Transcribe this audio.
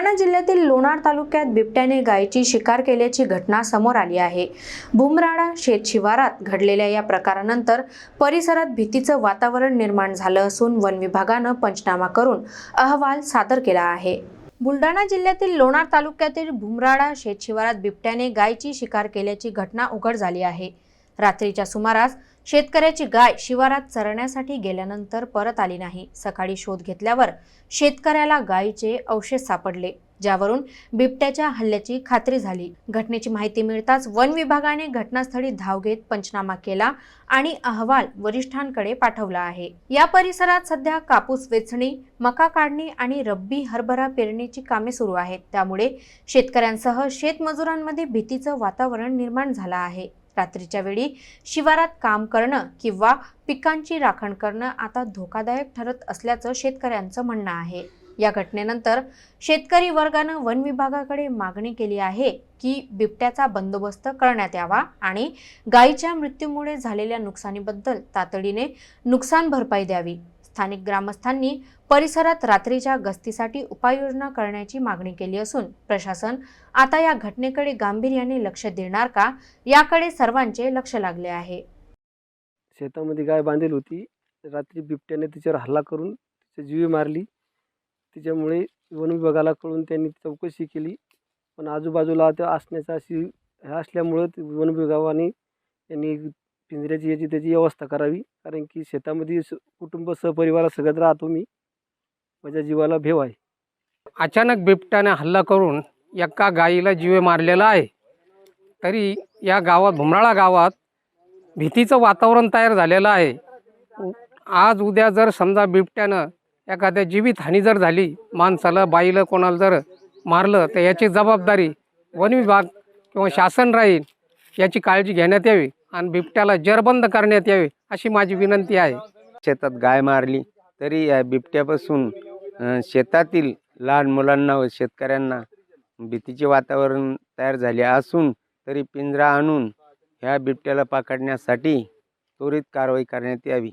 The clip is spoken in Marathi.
बुलढाणा जिल्ह्यातील लोणार तालुक्यात बिबट्याने गायीची शिकार केल्याची घटना समोर आली आहे. भूमराडा शेत शिवारात घडलेल्या या प्रकारानंतर परिसरात भीतीचं वातावरण निर्माण झालं असून वन विभागानं पंचनामा करून अहवाल सादर केला आहे. बुलढाणा जिल्ह्यातील लोणार तालुक्यातील भूमराडा शेत शिवारात बिबट्याने गायची शिकार केल्याची घटना उघड झाली आहे. रात्रीच्या सुमारास शेतकऱ्याची गाय शिवारात चरण्यासाठी गेल्यानंतर परत आली नाही. सकाळी शोध घेतल्यावर शेतकऱ्याला गायीचे अवशेष सापडले ज्यावरून बिबट्याच्या हल्ल्याची खात्री झाली. घटनेची माहिती मिळताच वन विभागाने घटनास्थळी धाव घेत पंचनामा केला आणि अहवाल वरिष्ठांकडे पाठवला आहे. या परिसरात सध्या कापूस वेचणी मका काढणी आणि रब्बी हरभरा पेरणीची कामे सुरू आहेत. त्यामुळे शेतकऱ्यांसह शेतमजुरांमध्ये भीतीचं वातावरण निर्माण झालं आहे. रात्रीच्या वेळी शिवारात काम करणं किंवा पिकांची राखण करणं आता धोकादायक ठरत असल्याचं शेतकऱ्यांचं म्हणणं आहे. या घटनेनंतर शेतकरी वर्गानं वन विभागाकडे मागणी केली आहे की बिबट्याचा बंदोबस्त करण्यात यावा आणि गायीच्या मृत्यूमुळे झालेल्या नुकसानीबद्दल तातडीने नुकसान भरपाई द्यावी. स्थानिक ग्रामस्थांनी परिसरात रात्रीच्या गस्तीसाठी उपाययोजना करण्याची मागणी केली असून प्रशासन आता या घटनेकडे गांभीर्याने लक्ष देणार का याकडे सर्वांचे लक्ष लागले आहे. शेतामध्ये गाय बांधेल होती. रात्री बिबट्याने तिच्यावर हल्ला करून तिची जीवी मारली. तिच्यामुळे वन विभागाला कळून त्यांनी चौकशी केली. पण आजूबाजूला त्या असण्याचा अशी असल्यामुळं ते वन विभागाने त्यांनी पिंजऱ्याची याची त्याची व्यवस्था करावी. कारण की शेतामध्ये स- कुटुंब सहपरिवार सगळ्यात राहतो मी. माझ्या जीवाला भेव आहे. अचानक बिबट्याने हल्ला करून एका गाईला जीवे मारलेला आहे. तरी या गावात भुमराळा गावात भीतीचं वातावरण तयार झालेलं आहे. उ- आज उद्या जर समजा बिबट्यानं एखाद्या जीवितहानी जर झाली माणसाला बाईला कोणाला जर मारलं तर याची जबाबदारी वन विभाग किंवा शासन राहील याची काळजी घेण्यात यावी. आणि बिबट्याला जरबंद करण्यात यावे अशी माझी विनंती आहे. शेतात गाय मारली तरी या बिबट्यापासून शेतातील लहान मुलांना व शेतकऱ्यांना भीतीचे वातावरण तयार झाले असून तरी पिंजरा आणून ह्या बिबट्याला पकडण्यासाठी त्वरित कारवाई करण्यात यावी.